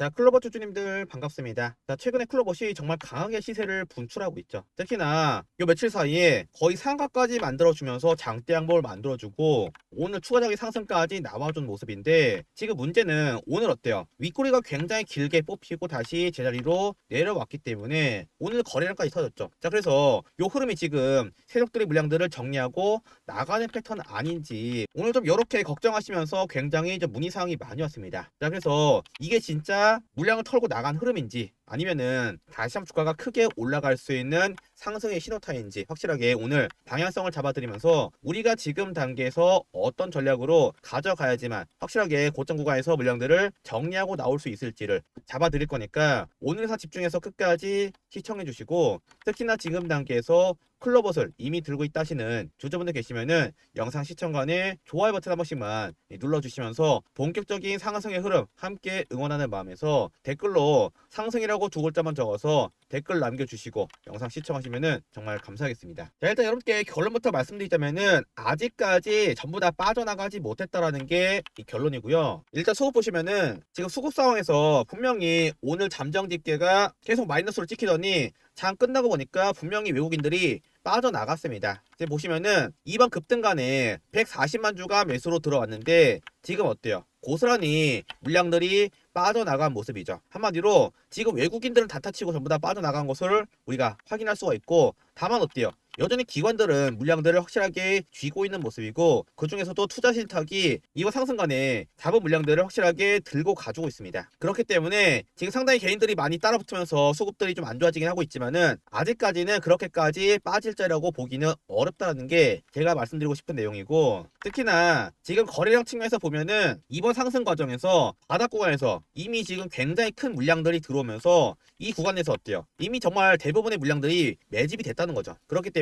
자, 클로버 주주님들 반갑습니다. 자, 최근에 클로버시 정말 강하게 시세를 분출하고 있죠. 특히나 요 며칠 사이에 거의 상가까지 만들어주면서 장대 양봉을 만들어주고 오늘 추가적인 상승까지 나와준 모습인데 지금 문제는 오늘 어때요? 윗꼬리가 굉장히 길게 뽑히고 다시 제자리로 내려왔기 때문에 오늘 거래량까지 터졌죠. 자, 그래서 요 흐름이 지금 세력들의 물량들을 정리하고 나가는 패턴 아닌지 오늘 좀 이렇게 걱정하시면서 굉장히 좀 문의사항이 많이 왔습니다. 자, 그래서 이게 진짜 물량을 털고 나간 흐름인지 아니면은 다시 한번 주가가 크게 올라갈 수 있는 상승의 신호타인지 확실하게 오늘 방향성을 잡아드리면서 우리가 지금 단계에서 어떤 전략으로 가져가야지만 확실하게 고점 구간에서 물량들을 정리하고 나올 수 있을지를 잡아드릴 거니까 오늘에서 집중해서 끝까지 시청해 주시고 특히나 지금 단계에서 클로버를 이미 들고 있다 하시는 주주분들 계시면은 영상 시청관에 좋아요 버튼 한 번씩만 눌러주시면서 본격적인 상승의 흐름 함께 응원하는 마음에서 댓글로 상승이라고 두 글자만 적어서 댓글 남겨주시고 영상 시청하시면 은 정말 감사하겠습니다. 자 일단 여러분께 결론부터 말씀드리자면은 아직까지 전부 다 빠져나가지 못했다라는 게 이 결론이고요. 일단 수급 보시면은 지금 수급 상황에서 분명히 오늘 잠정 집계가 계속 마이너스로 찍히더니 장 끝나고 보니까 분명히 외국인들이 빠져나갔습니다. 이제 보시면은 이번 급등간에 140만 주가 매수로 들어왔는데 지금 어때요? 고스란히 물량들이 빠져나간 모습이죠. 한마디로 지금 외국인들은 다 타치고 전부 다 빠져나간 것을 우리가 확인할 수가 있고 다만 어때요? 여전히 기관들은 물량들을 확실하게 쥐고 있는 모습이고 그 중에서도 투자 신탁이 이번 상승간에 잡은 물량들을 확실하게 들고 가지고 있습니다. 그렇기 때문에 지금 상당히 개인들이 많이 따라붙으면서 수급들이 좀 안 좋아지긴 하고 있지만은 아직까지는 그렇게까지 빠질 자라고 보기는 어렵다는 게 제가 말씀드리고 싶은 내용이고 특히나 지금 거래량 측면에서 보면은 이번 상승 과정에서 바닥 구간에서 이미 지금 굉장히 큰 물량들이 들어오면서 이 구간에서 어때요? 이미 정말 대부분의 물량들이 매집이 됐다는 거죠. 그렇기 때문에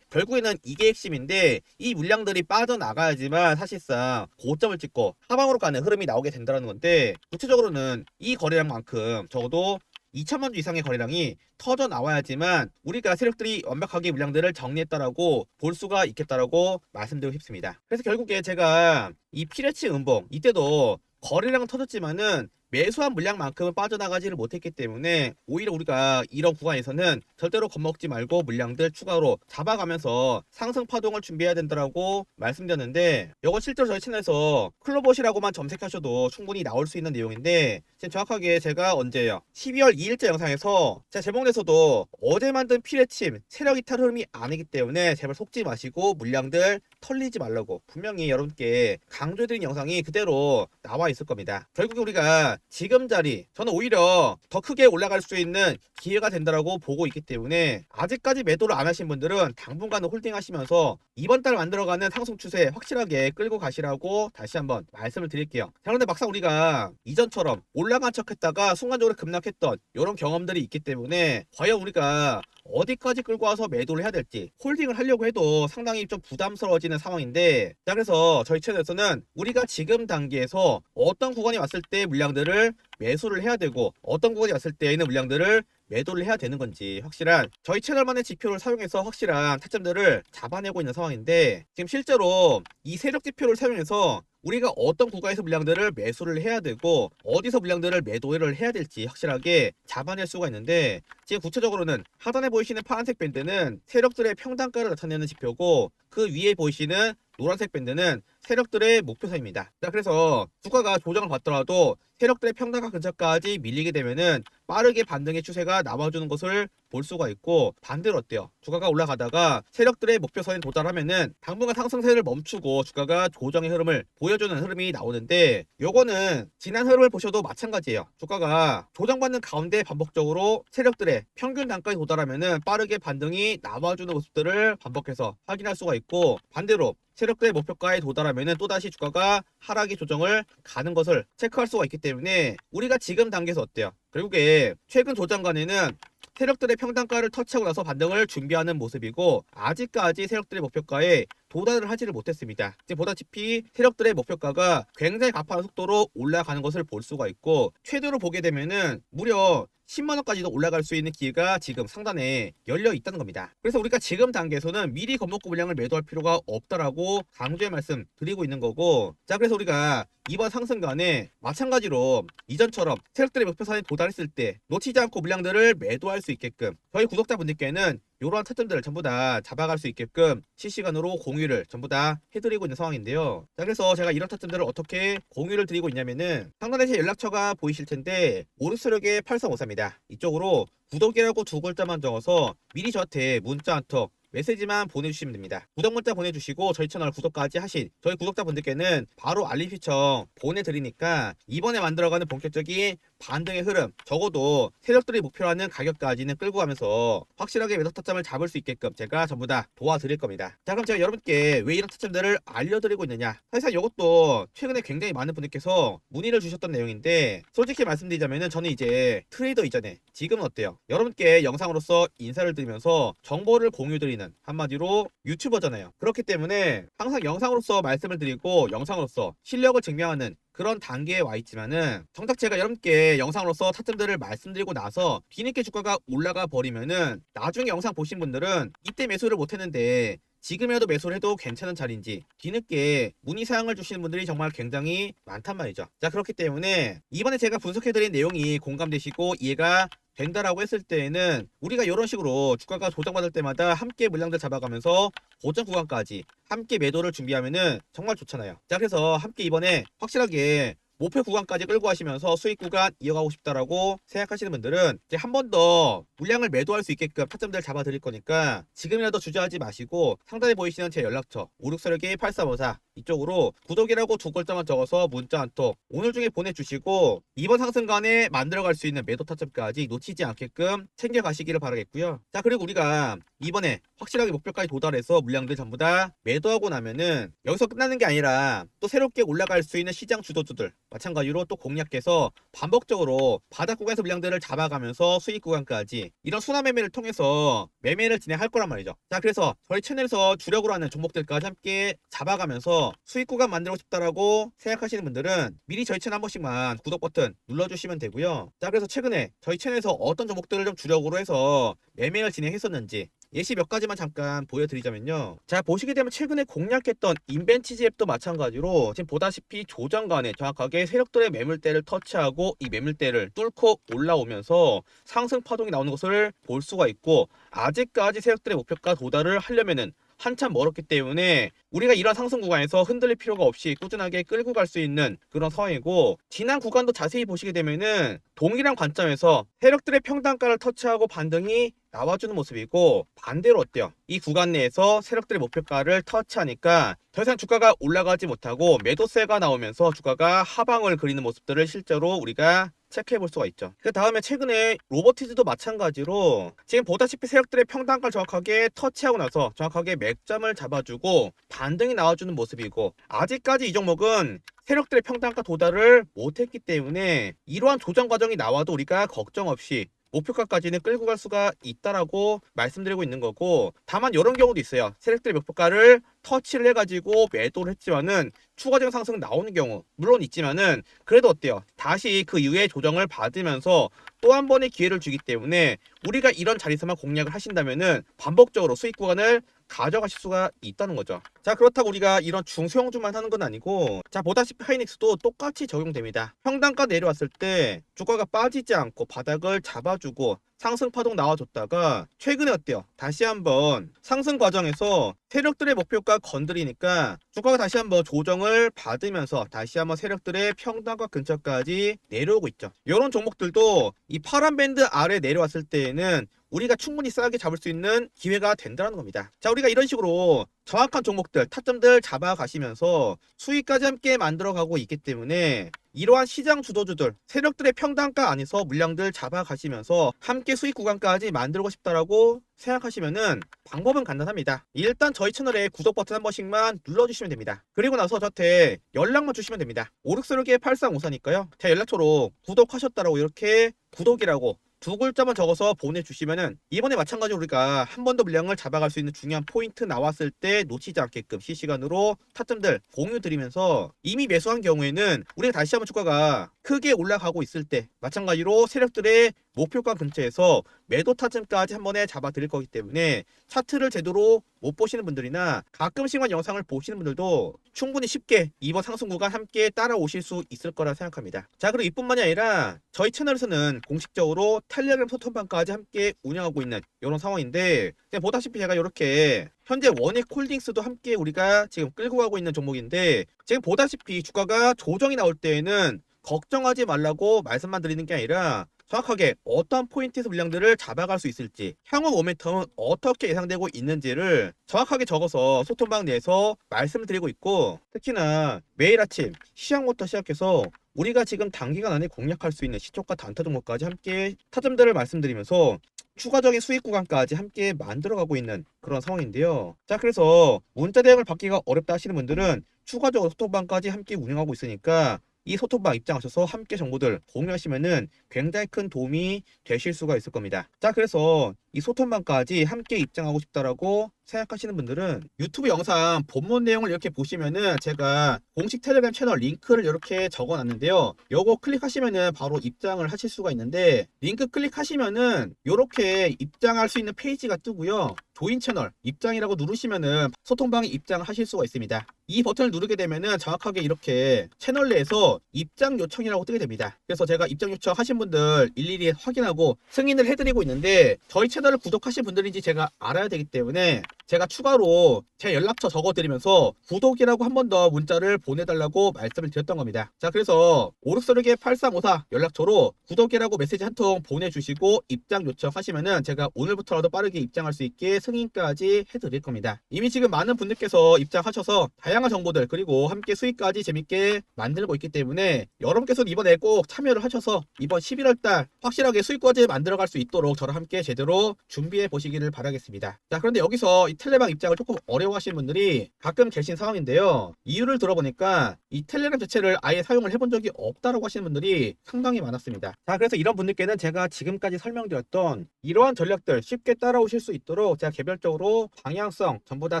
결국에는 이게 핵심인데 이 물량들이 빠져나가야지만 사실상 고점을 찍고 하방으로 가는 흐름이 나오게 된다는 건데 구체적으로는 이 거래량만큼 적어도 2천만 주 이상의 거래량이 터져 나와야지만 우리가 세력들이 완벽하게 물량들을 정리했다라고 볼 수가 있겠다라고 말씀드리고 싶습니다. 그래서 결국에 제가 이 피레치 음봉 이때도 거래량은 터졌지만은 매수한 물량만큼은 빠져나가지를 못했기 때문에 오히려 우리가 이런 구간에서는 절대로 겁먹지 말고 물량들 추가로 잡아가면서 상승 파동을 준비해야 된다라고 말씀드렸는데 이건 실제로 저희 채널에서 클로봇이라고만 점색하셔도 충분히 나올 수 있는 내용인데 지금 정확하게 제가 언제예요? 12월 2일째 영상에서 제가 제목 내서도 어제 만든 피레침 세력 이탈 흐름이 아니기 때문에 제발 속지 마시고 물량들 털리지 말라고 분명히 여러분께 강조해드린 영상이 그대로 나와 있을 겁니다. 결국에 우리가 지금 자리 저는 오히려 더 크게 올라갈 수 있는 기회가 된다라고 보고 있기 때문에 아직까지 매도를 안 하신 분들은 당분간은 홀딩하시면서 이번 달 만들어가는 상승 추세 확실하게 끌고 가시라고 다시 한번 말씀을 드릴게요. 자 그런데 막상 우리가 이전처럼 올라간 척했다가 순간적으로 급락했던 이런 경험들이 있기 때문에 과연 우리가 어디까지 끌고 와서 매도를 해야 될지 홀딩을 하려고 해도 상당히 좀 부담스러워지는 상황인데 자 그래서 저희 채널에서는 우리가 지금 단계에서 어떤 구간이 왔을 때 물량들을 매수를 해야 되고 어떤 구간이 왔을 때에는 물량들을 매도를 해야 되는 건지 확실한 저희 채널만의 지표를 사용해서 확실한 타점들을 잡아내고 있는 상황인데 지금 실제로 이 세력 지표를 사용해서 우리가 어떤 구간에서 물량들을 매수를 해야 되고 어디서 물량들을 매도를 해야 될지 확실하게 잡아낼 수가 있는데 지금 구체적으로는 하단에 보이시는 파란색 밴드는 세력들의 평단가를 나타내는 지표고 그 위에 보이시는 노란색 밴드는 세력들의 목표선입니다. 자, 그래서 주가가 조정을 받더라도 세력들의 평단가 근처까지 밀리게 되면은 빠르게 반등의 추세가 나와주는 것을 볼 수가 있고 반대로 어때요? 주가가 올라가다가 세력들의 목표선에 도달하면은 당분간 상승세를 멈추고 주가가 조정의 흐름을 보여주는 흐름이 나오는데 요거는 지난 흐름을 보셔도 마찬가지예요. 주가가 조정받는 가운데 반복적으로 세력들의 평균 단가에 도달하면은 빠르게 반등이 나와주는 모습들을 반복해서 확인할 수가 있고 반대로 세력들의 목표가에 도달하면은 또다시 주가가 하락의 조정을 가는 것을 체크할 수가 있기 때문에 우리가 지금 단계에서 어때요? 결국에 최근 조정간에는 세력들의 평단가를 터치하고 나서 반등을 준비하는 모습이고 아직까지 세력들의 목표가에 도달을 하지를 못했습니다. 지금 보다시피 세력들의 목표가가 굉장히 가파른 속도로 올라가는 것을 볼 수가 있고 최대로 보게 되면은 무려 10만 원까지도 올라갈 수 있는 기회가 지금 상단에 열려 있다는 겁니다. 그래서 우리가 지금 단계에서는 미리 겁먹고 물량을 매도할 필요가 없다라고 강조의 말씀 드리고 있는 거고 자 그래서 우리가 이번 상승간에 마찬가지로 이전처럼 세력들의 목표선에 도달했을 때 놓치지 않고 물량들을 매도할 수 있게끔 저희 구독자분들께는 이러한 타점들을 전부 다 잡아갈 수 있게끔 실시간으로 공유를 전부 다 해드리고 있는 상황인데요. 자 그래서 제가 이런 타점들을 어떻게 공유를 드리고 있냐면은 상단에 제 연락처가 보이실 텐데 오르스력의 8354입니다. 이쪽으로 구독이라고 두 글자만 적어서 미리 저한테 문자 한통 메시지만 보내주시면 됩니다. 구독 문자 보내주시고 저희 채널 구독까지 하신 저희 구독자분들께는 바로 알림 시청 보내드리니까 이번에 만들어가는 본격적인 반등의 흐름 적어도 세력들이 목표로 하는 가격까지는 끌고 가면서 확실하게 매도 타점을 잡을 수 있게끔 제가 전부 다 도와드릴 겁니다. 자 그럼 제가 여러분께 왜 이런 타점들을 알려드리고 있느냐 사실상 이것도 최근에 굉장히 많은 분들께서 문의를 주셨던 내용인데 솔직히 말씀드리자면은 저는 이제 트레이더 이전에 지금은 어때요? 여러분께 영상으로서 인사를 드리면서 정보를 공유드리는 한마디로 유튜버잖아요. 그렇기 때문에 항상 영상으로서 말씀을 드리고 영상으로서 실력을 증명하는 그런 단계에 와 있지만은 정작 제가 여러분께 영상으로서 타점들을 말씀드리고 나서 뒤늦게 주가가 올라가 버리면은 나중에 영상 보신 분들은 이때 매수를 못했는데 지금이라도 매수를 해도 괜찮은 자리인지 뒤늦게 문의 사항을 주시는 분들이 정말 굉장히 많단 말이죠. 자 그렇기 때문에 이번에 제가 분석해드린 내용이 공감되시고 이해가 된다라고 했을 때에는 우리가 이런 식으로 주가가 조정받을 때마다 함께 물량들 잡아가면서 고점 구간까지 함께 매도를 준비하면은 정말 좋잖아요. 자 그래서 함께 이번에 확실하게 목표 구간까지 끌고 가시면서 수익 구간 이어가고 싶다라고 생각하시는 분들은 이제 한 번 더 물량을 매도할 수 있게끔 타점들 잡아 드릴 거니까 지금이라도 주저하지 마시고 상단에 보이시는 제 연락처 5646의 8354 이쪽으로 구독이라고 두 글자만 적어서 문자 한 통 오늘 중에 보내주시고 이번 상승간에 만들어갈 수 있는 매도 타점까지 놓치지 않게끔 챙겨가시기를 바라겠고요. 자 그리고 우리가 이번에 확실하게 목표까지 도달해서 물량들 전부 다 매도하고 나면은 여기서 끝나는 게 아니라 또 새롭게 올라갈 수 있는 시장 주도주들 마찬가지로 또 공략해서 반복적으로 바닥 구간에서 물량들을 잡아가면서 수익 구간까지 이런 순환 매매를 통해서 매매를 진행할 거란 말이죠. 자 그래서 저희 채널에서 주력으로 하는 종목들까지 함께 잡아가면서 수익 구간 만들고 싶다라고 생각하시는 분들은 미리 저희 채널 한 번씩만 구독 버튼 눌러주시면 되고요. 자 그래서 최근에 저희 채널에서 어떤 종목들을 좀 주력으로 해서 매매를 진행했었는지 예시 몇 가지만 잠깐 보여드리자면요. 자 보시게 되면 최근에 공략했던 인벤치즈 앱도 마찬가지로 지금 보다시피 조정간에 정확하게 세력들의 매물대를 터치하고 이 매물대를 뚫고 올라오면서 상승 파동이 나오는 것을 볼 수가 있고 아직까지 세력들의 목표가 도달을 하려면은 한참 멀었기 때문에 우리가 이런 상승 구간에서 흔들릴 필요가 없이 꾸준하게 끌고 갈 수 있는 그런 상황이고 지난 구간도 자세히 보시게 되면은 동일한 관점에서 세력들의 평단가를 터치하고 반등이 나와주는 모습이고 반대로 어때요? 이 구간 내에서 세력들의 목표가를 터치하니까 더 이상 주가가 올라가지 못하고 매도세가 나오면서 주가가 하방을 그리는 모습들을 실제로 우리가 체크해 볼 수가 있죠. 그 다음에 최근에 로버티즈도 마찬가지로 지금 보다시피 세력들의 평단가를 정확하게 터치하고 나서 정확하게 맥점을 잡아주고 반등이 나와주는 모습이고 아직까지 이 종목은 세력들의 평단가 도달을 못했기 때문에 이러한 조정 과정이 나와도 우리가 걱정 없이 목표가까지는 끌고 갈 수가 있다라고 말씀드리고 있는 거고 다만 이런 경우도 있어요. 세력들의 목표가를 터치를 해가지고 매도를 했지만은 추가적인 상승 나오는 경우 물론 있지만은 그래도 어때요? 다시 그 이후에 조정을 받으면서 또 한 번의 기회를 주기 때문에 우리가 이런 자리에서만 공략을 하신다면은 반복적으로 수익 구간을 가져가실 수가 있다는 거죠. 자 그렇다고 우리가 이런 중소형주만 하는 건 아니고 자 보다시피 하이닉스도 똑같이 적용됩니다. 평단가 내려왔을 때 주가가 빠지지 않고 바닥을 잡아주고 상승 파동 나와줬다가 최근에 어때요? 다시 한번 상승 과정에서 세력들의 목표가 건드리니까 주가가 다시 한번 조정을 받으면서 다시 한번 세력들의 평단가 근처까지 내려오고 있죠. 이런 종목들도 이 파란 밴드 아래 내려왔을 때에는 우리가 충분히 싸게 잡을 수 있는 기회가 된다는 겁니다. 자, 우리가 이런 식으로 정확한 종목들, 타점들 잡아가시면서 수익까지 함께 만들어가고 있기 때문에 이러한 시장 주도주들, 세력들의 평단가 안에서 물량들 잡아가시면서 함께 수익 구간까지 만들고 싶다라고 생각하시면은 방법은 간단합니다. 일단 저희 채널에 구독 버튼 한 번씩만 눌러주시면 됩니다. 그리고 나서 저한테 연락만 주시면 됩니다. 5646의 8354니까요. 제 연락처로 구독하셨다라고 이렇게 구독이라고 두 글자만 적어서 보내주시면은 이번에 마찬가지로 우리가 한 번 더 물량을 잡아갈 수 있는 중요한 포인트 나왔을 때 놓치지 않게끔 실시간으로 타점들 공유 드리면서 이미 매수한 경우에는 우리가 다시 한번 주가가 크게 올라가고 있을 때 마찬가지로 세력들의 목표가 근처에서 매도 타점까지 한 번에 잡아 드릴 거기 때문에 차트를 제대로 못 보시는 분들이나 가끔씩만 영상을 보시는 분들도 충분히 쉽게 이번 상승 구간 함께 따라오실 수 있을 거라 생각합니다. 자 그리고 이뿐만이 아니라 저희 채널에서는 공식적으로 텔레그램 소통방까지 함께 운영하고 있는 이런 상황인데 보다시피 제가 이렇게 현재 원익 홀딩스도 함께 우리가 지금 끌고 가고 있는 종목인데 지금 보다시피 주가가 조정이 나올 때에는 걱정하지 말라고 말씀만 드리는 게 아니라 정확하게 어떤 포인트에서 물량들을 잡아갈 수 있을지 향후 모멘텀은 어떻게 예상되고 있는지를 정확하게 적어서 소통방 내에서 말씀을 드리고 있고 특히나 매일 아침 시장부터 시작해서 우리가 지금 단기간 안에 공략할 수 있는 시초가 단타 종목까지 함께 타점들을 말씀드리면서 추가적인 수익 구간까지 함께 만들어가고 있는 그런 상황인데요. 자, 그래서 문자 대응을 받기가 어렵다 하시는 분들은 추가적으로 소통방까지 함께 운영하고 있으니까 이 소통방 입장하셔서 함께 정보들 공유하시면은 굉장히 큰 도움이 되실 수가 있을 겁니다. 자, 그래서 이 소통방까지 함께 입장하고 싶다라고 생각하시는 분들은 유튜브 영상 본문 내용을 이렇게 보시면은 제가 공식 텔레그램 채널 링크를 이렇게 적어 놨는데요. 요거 클릭하시면은 바로 입장을 하실 수가 있는데 링크 클릭하시면은 요렇게 입장할 수 있는 페이지가 뜨고요. 조인 채널 입장이라고 누르시면은 소통방에 입장을 하실 수가 있습니다. 이 버튼을 누르게 되면은 정확하게 이렇게 채널 내에서 입장 요청이라고 뜨게 됩니다. 그래서 제가 입장 요청 하신 분들 일일이 확인하고 승인을 해드리고 있는데 저희 채널 을 구독하신 분들인지 제가 알아야 되기 때문에 제가 추가로 제 연락처 적어드리면서 구독이라고 한 번 더 문자를 보내달라고 말씀을 드렸던 겁니다. 자 그래서 오르스르게 8354 연락처로 구독이라고 메시지 한 통 보내주시고 입장 요청하시면은 제가 오늘부터라도 빠르게 입장할 수 있게 승인까지 해드릴 겁니다. 이미 지금 많은 분들께서 입장하셔서 다양한 정보들 그리고 함께 수익까지 재밌게 만들고 있기 때문에 여러분께서는 이번에 꼭 참여를 하셔서 이번 11월달 확실하게 수익까지 만들어갈 수 있도록 저랑 함께 제대로 준비해 보시기를 바라겠습니다. 자 그런데 여기서 이 텔레방 입장을 조금 어려워하시는 분들이 가끔 계신 상황인데요. 이유를 들어보니까 이 텔레gram 자체를 아예 사용을 해본 적이 없다라고 하시는 분들이 상당히 많았습니다. 자 그래서 이런 분들께는 제가 지금까지 설명드렸던 이러한 전략들 쉽게 따라오실 수 있도록 제가 개별적으로 방향성 전부 다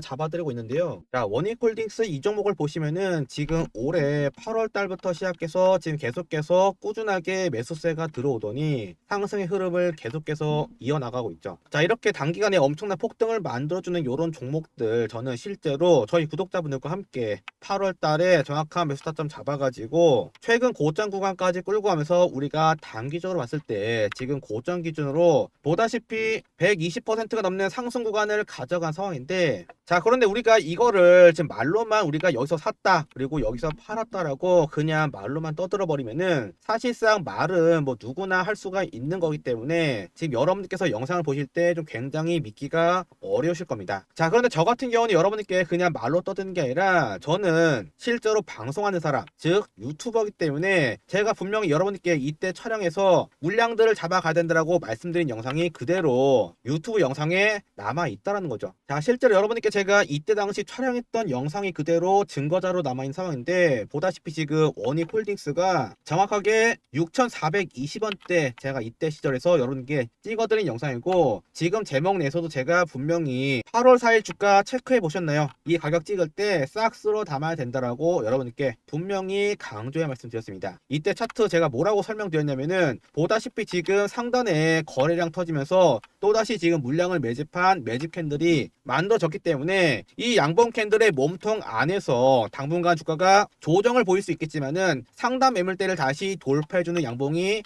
잡아드리고 있는데요. 자 원익홀딩스 이 종목을 보시면은 지금 올해 8월 달부터 시작해서 지금 계속해서 꾸준하게 매수세가 들어오더니 상승의 흐름을 계속해서 이어나가고 있죠. 자 이렇게 단기간에 엄청난 폭등을 만들어주는 이런 종목들 저는 실제로 저희 구독자분들과 함께 8월 달에 정확한 매수 타점 잡아가지고 최근 고점 구간까지 끌고 가면서 우리가 단기적으로 봤을 때 지금 고점 기준으로 보다시피 120%가 넘는 상승 구간을 가져간 상황인데 자 그런데 우리가 이거를 지금 말로만 우리가 여기서 샀다 그리고 여기서 팔았다라고 그냥 말로만 떠들어 버리면은 사실상 말은 뭐 누구나 할 수가 있는 거기 때문에 지금 여러분들께서 영상을 보실 때 좀 굉장히 믿기가 어려우실 겁니다. 자 그런데 저 같은 경우는 여러분들께 그냥 말로 떠드는 게 아니라 저는 실제로 방송하는 사람 즉 유튜버기 때문에 제가 분명히 여러분들께 이때 촬영해서 물량들을 잡아가야 된다라고 말씀드린 영상이 그대로 유튜브 영상에 남아 있다라는 거죠. 자 실제로 여러분들께 제가 이때 당시 촬영했던 영상이 그대로 증거자로 남아 있는 상황인데 보다시피 지금 원익 홀딩스가 정확하게 6,420원대 제가 이때 시절에서 여러분께 찍어드린 영상이고 지금 제목 내에서도 제가 분명히 8월 4일 주가 체크해 보셨나요? 이 가격 찍을 때싹 쓸어 담아야 된다라고 여러분께 분명히 강조해 말씀드렸습니다. 이때 차트 제가 뭐라고 설명드렸냐면은 보다시피 지금 상단에 거래량 터지면서 또다시 지금 물량을 매집한 매집 캔들이 만들어졌기 때문에 이 양봉 캔들의 몸통 안에서 당분간 주가가 조정을 보일 수 있겠지만은 상단 매물대를 다시 돌파해주는 양봉이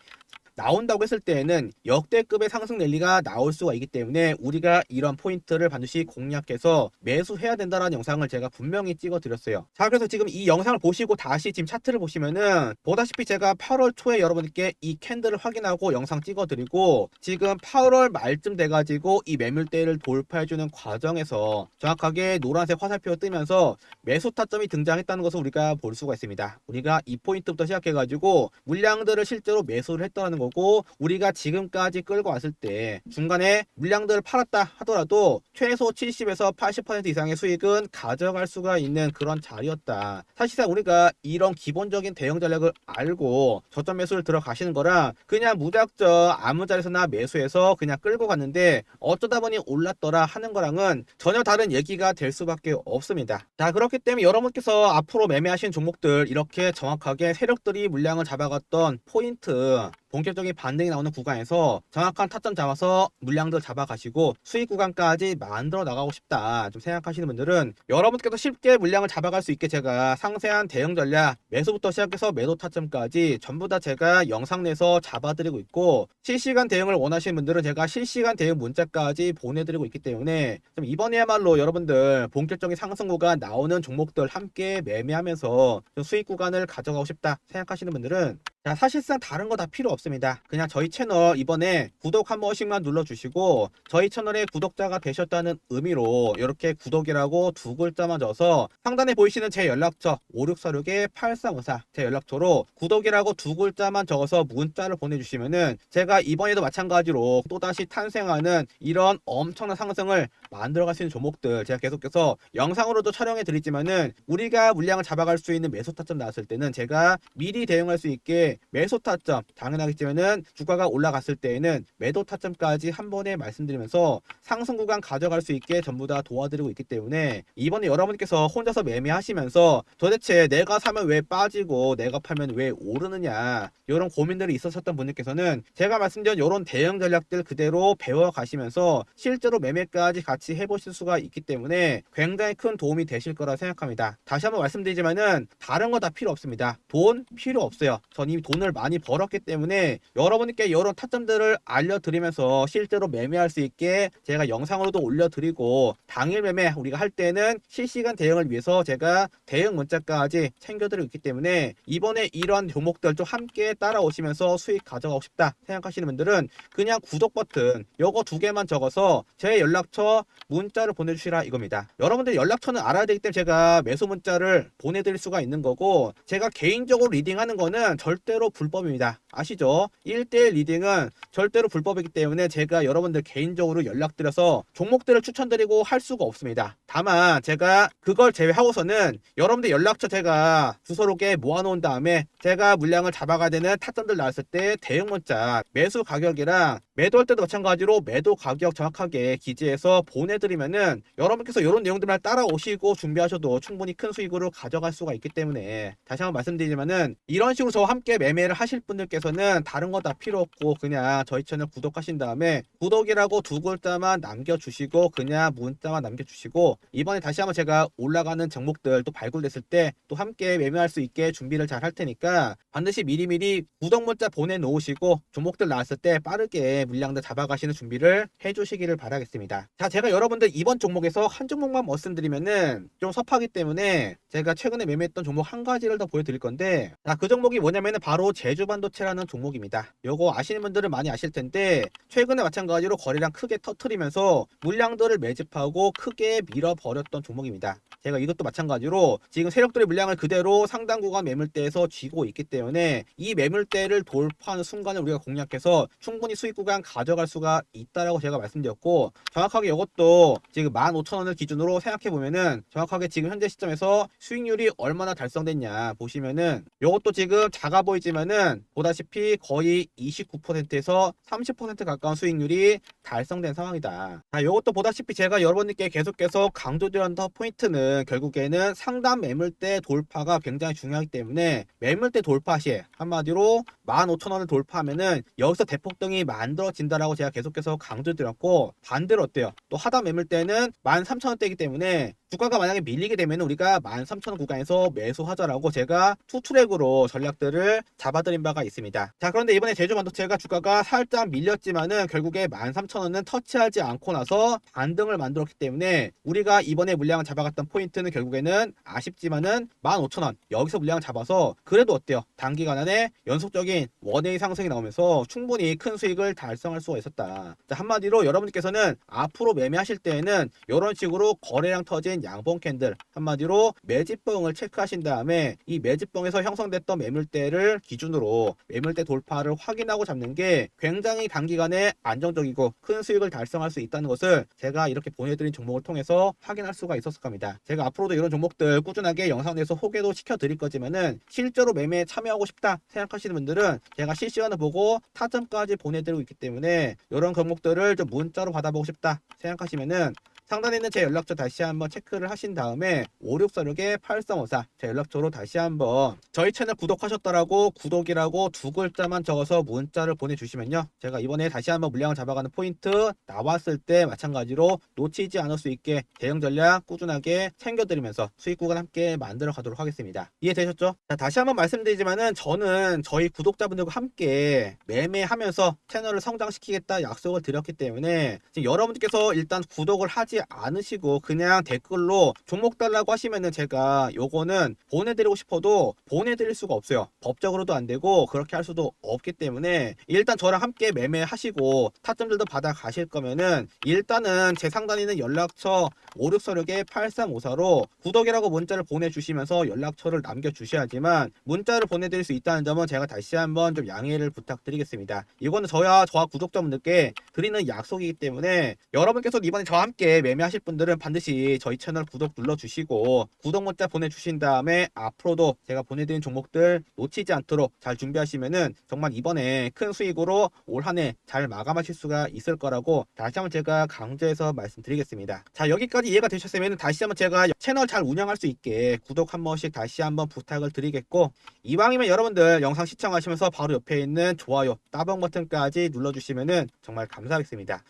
나온다고 했을 때에는 역대급의 상승 랠리가 나올 수가 있기 때문에 우리가 이런 포인트를 반드시 공략해서 매수해야 된다는 영상을 제가 분명히 찍어 드렸어요. 자, 그래서 지금 이 영상을 보시고 다시 지금 차트를 보시면은 보다시피 제가 8월 초에 여러분께 이 캔들을 확인하고 영상 찍어 드리고 지금 8월 말쯤 돼 가지고 이 매물대를 돌파해 주는 과정에서 정확하게 노란색 화살표가 뜨면서 매수 타점이 등장했다는 것을 우리가 볼 수가 있습니다. 우리가 이 포인트부터 시작해 가지고 물량들을 실제로 매수를 했다는 거고 우리가 지금까지 끌고 왔을 때 중간에 물량들을 팔았다 하더라도 최소 70에서 80% 이상의 수익은 가져갈 수가 있는 그런 자리였다. 사실상 우리가 이런 기본적인 대형 전략을 알고 저점 매수를 들어가시는 거라 그냥 무작정 아무 자리에서나 매수해서 그냥 끌고 갔는데 어쩌다 보니 올랐더라 하는 거랑은 전혀 다른 얘기가 될 수밖에 없습니다. 자 그렇기 때문에 여러분께서 앞으로 매매하신 종목들 이렇게 정확하게 세력들이 물량을 잡아갔던 포인트 본격 본격적인 반등이 나오는 구간에서 정확한 타점 잡아서 물량들 잡아가시고 수익 구간까지 만들어 나가고 싶다. 좀 생각하시는 분들은 여러분께서 쉽게 물량을 잡아갈 수 있게 제가 상세한 대응 전략 매수부터 시작해서 매도 타점까지 전부 다 제가 영상 내서 잡아드리고 있고 실시간 대응을 원하시는 분들은 제가 실시간 대응 문자까지 보내드리고 있기 때문에 좀 이번에야말로 여러분들 본격적인 상승 구간 나오는 종목들 함께 매매하면서 좀 수익 구간을 가져가고 싶다 생각하시는 분들은 자, 사실상 다른 거 다 필요 없습니다. 그냥 저희 채널 이번에 구독 한 번씩만 눌러주시고 저희 채널에 구독자가 되셨다는 의미로 이렇게 구독이라고 두 글자만 적어서 상단에 보이시는 제 연락처 5646-8354 제 연락처로 구독이라고 두 글자만 적어서 문자를 보내주시면은 제가 이번에도 마찬가지로 또다시 탄생하는 이런 엄청난 상승을 만들어갈 수 있는 종목들 제가 계속해서 영상으로도 촬영해 드리지만은 우리가 물량을 잡아갈 수 있는 매수 타점 나왔을 때는 제가 미리 대응할 수 있게 매수 타점 당연하겠지만은 주가가 올라갔을 때에는 매도 타점까지 한 번에 말씀드리면서 상승 구간 가져갈 수 있게 전부 다 도와드리고 있기 때문에 이번에 여러분께서 혼자서 매매하시면서 도대체 내가 사면 왜 빠지고 내가 팔면 왜 오르느냐 이런 고민들이 있었었던 분들께서는 제가 말씀드린 이런 대응 전략들 그대로 배워 가시면서 실제로 매매까지 같이 해보실 수가 있기 때문에 굉장히 큰 도움이 되실 거라 생각합니다. 다시 한번 말씀드리지만은 다른 거 다 필요 없습니다. 돈 필요 없어요. 전 이미 돈을 많이 벌었기 때문에 여러분께 이런 타점들을 알려드리면서 실제로 매매할 수 있게 제가 영상으로도 올려드리고 당일 매매 우리가 할 때는 실시간 대응을 위해서 제가 대응 문자까지 챙겨드리고 있기 때문에 이번에 이런 종목들 좀 함께 따라오시면서 수익 가져가고 싶다 생각하시는 분들은 그냥 구독 버튼 요거 두 개만 적어서 제 연락처 문자를 보내주시라 이겁니다. 여러분들 연락처는 알아야 되기 때문에 제가 매수 문자를 보내드릴 수가 있는 거고 제가 개인적으로 리딩하는 거는 절대로 불법입니다. 아시죠? 1대1 리딩은 절대로 불법이기 때문에 제가 여러분들 개인적으로 연락드려서 종목들을 추천드리고 할 수가 없습니다. 다만 제가 그걸 제외하고서는 여러분들 연락처 제가 주소록에 모아놓은 다음에 제가 물량을 잡아가야 되는 타점들 나왔을 때 대응 문자 매수 가격이랑 매도할 때도 마찬가지로 매도 가격 정확하게 기재해서 보내드리면은 여러분께서 이런 내용들만 따라오시고 준비하셔도 충분히 큰 수익으로 가져갈 수가 있기 때문에 다시 한번 말씀드리지만은 이런 식으로 저와 함께 매매를 하실 분들께서 는 다른 거 다 필요 없고 그냥 저희 채널 구독하신 다음에 구독이라고 두 글자만 남겨주시고 그냥 문자만 남겨주시고 이번에 다시 한번 제가 올라가는 종목들 또 발굴됐을 때 또 함께 매매할 수 있게 준비를 잘 할 테니까 반드시 미리미리 구독 문자 보내놓으시고 종목들 나왔을 때 빠르게 물량들 잡아가시는 준비를 해주시기를 바라겠습니다. 자, 제가 여러분들 이번 종목에서 한 종목만 말씀드리면은 좀 섭하기 때문에 제가 최근에 매매했던 종목 한 가지를 더 보여드릴 건데 자, 그 종목이 뭐냐면은 바로 제주 반도체라 는 종목입니다. 요거 아시는 분들은 많이 아실 텐데 최근에 마찬가지로 거래량 크게 터트리면서 물량들을 매집하고 크게 밀어버렸던 종목입니다. 제가 이것도 마찬가지로 지금 세력들의 물량을 그대로 상당 구간 매물대에서 쥐고 있기 때문에 이 매물대를 돌파하는 순간을 우리가 공략해서 충분히 수익 구간 가져갈 수가 있다라고 제가 말씀드렸고 정확하게 이것도 지금 15,000원을 기준으로 생각해 보면은 정확하게 지금 현재 시점에서 수익률이 얼마나 달성됐냐 보시면은 이것도 지금 작아 보이지만은 보다시피 거의 29%에서 30% 가까운 수익률이 달성된 상황이다. 자, 이것도 보다시피 제가 여러분들께 계속해서 강조드렸던 포인트는 결국에는 상단 매물대 돌파가 굉장히 중요하기 때문에 매물대 돌파 시에 한마디로 15,000원을 돌파하면은 여기서 대폭등이 만들어진다라고 제가 계속해서 강조드렸고 반대로 어때요? 또 하단 매물대는 13,000원대이기 때문에 주가가 만약에 밀리게 되면 우리가 13,000원 구간에서 매수하자라고 제가 투트랙으로 전략들을 잡아드린 바가 있습니다. 자 그런데 이번에 제주 반도체가 주가가 살짝 밀렸지만은 결국에 13,000원은 터치하지 않고 나서 반등을 만들었기 때문에 우리가 이번에 물량을 잡아갔던 포인트는 결국에는 아쉽지만은 15,000원 여기서 물량을 잡아서 그래도 어때요? 단기간 안에 연속적인 원웨이 상승이 나오면서 충분히 큰 수익을 달성할 수가 있었다. 자 한마디로 여러분께서는 앞으로 매매하실 때에는 이런 식으로 거래량 터진 양봉 캔들 한마디로 매집봉을 체크하신 다음에 이 매집봉에서 형성됐던 매물대를 기준으로 매물대 돌파를 확인하고 잡는 게 굉장히 단기간에 안정적이고 큰 수익을 달성할 수 있다는 것을 제가 이렇게 보내드린 종목을 통해서 확인할 수가 있었을 겁니다. 제가 앞으로도 이런 종목들 꾸준하게 영상 내서 소개도 시켜드릴 거지만은 실제로 매매에 참여하고 싶다 생각하시는 분들은 제가 실시간을 보고 타점까지 보내드리고 있기 때문에 이런 종목들을 좀 문자로 받아보고 싶다 생각하시면은 상단에 있는 제 연락처 다시 한번 체크를 하신 다음에 5646에 8354 제 연락처로 다시 한번 저희 채널 구독하셨다라고 구독이라고 두 글자만 적어서 문자를 보내주시면요. 제가 이번에 다시 한번 물량을 잡아가는 포인트 나왔을 때 마찬가지로 놓치지 않을 수 있게 대응 전략 꾸준하게 챙겨드리면서 수익 구간 함께 만들어 가도록 하겠습니다. 이해되셨죠? 자, 다시 한번 말씀드리지만은 저는 저희 구독자분들과 함께 매매하면서 채널을 성장시키겠다 약속을 드렸기 때문에 지금 여러분들께서 일단 구독을 하지 않으시고 그냥 댓글로 종목 달라고 하시면은 제가 요거는 보내드리고 싶어도 보내드릴 수가 없어요. 법적으로도 안 되고 그렇게 할 수도 없기 때문에 일단 저랑 함께 매매하시고 타점들도 받아 가실 거면은 일단은 제 상단에 있는 연락처 5646에 8354로 구독이라고 문자를 보내주시면서 연락처를 남겨주셔야지만 문자를 보내드릴 수 있다는 점은 제가 다시 한번 좀 양해를 부탁드리겠습니다. 이거는 저야 저와 구독자분들께 드리는 약속이기 때문에 여러분께서 이번에 저와 함께 매매하실 분들은 반드시 저희 채널 구독 눌러주시고 구독 문자 보내주신 다음에 앞으로도 제가 보내드린 종목들 놓치지 않도록 잘 준비하시면은 정말 이번에 큰 수익으로 올 한 해 잘 마감하실 수가 있을 거라고 다시 한번 제가 강조해서 말씀드리겠습니다. 자 여기까지 이해가 되셨으면 다시 한번 제가 채널 잘 운영할 수 있게 구독 한 번씩 다시 한번 부탁을 드리겠고 이왕이면 여러분들 영상 시청하시면서 바로 옆에 있는 좋아요 따봉 버튼까지 눌러주시면은 정말 감사하겠습니다.